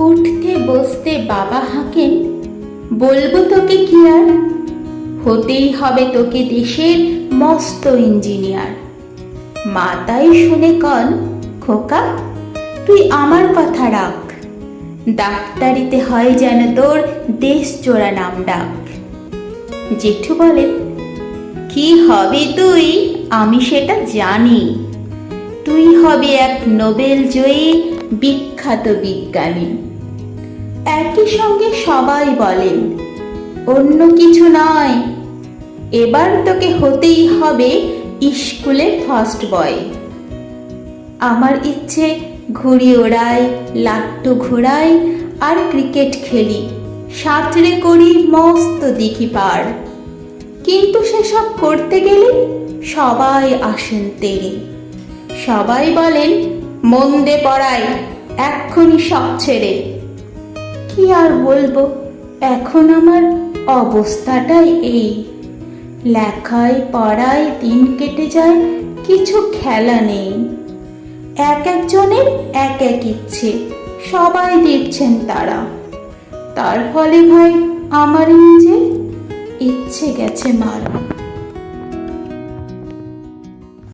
হস্তে বাবা হাঁকেন বলব তোকে কি আর? হতেই হবে তোকে দেশের মস্ত ইঞ্জিনিয়ার। মাতাই শুনে কন, খোকা, তুই আমার কথা রাখ। ডাক্তারিতে হয় যেন তোর দেশ চোরা নাম ডাক। জেঠু বলেন কি হবে তুই? আমি সেটা জানি। তুই হবে এক নোবেল জয়ী বিখ্যাত বিজ্ঞানী। একই সঙ্গে সবাই বলেন, অন্য কিছু নয়। এবার তোকে হতেই হবে স্কুলে ফার্স্ট বয় আমার ইচ্ছে ঘুড়ি ওড়াই, লাট্টু ঘোড়াই, আর ক্রিকেট খেলি। সাঁতরে করি মস্ত দিঘি পার। কিন্তু সেসব করতে গেলে সবাই আসেন তেরে সবাই বলেন, মন্দে পড়াই, এক্ষুনি সব ছেড়ে। কি আর বলব? এখন আমার অবস্থাটাই এই। লেখায়, পড়ায় দিন কেটে যায়, কিছু খেলা নেই। এক একজনের এক এক ইচ্ছে, সবাই দেখছেন তারা। তার ফলে ভাই আমার নিজে ইচ্ছে গেছে মারা।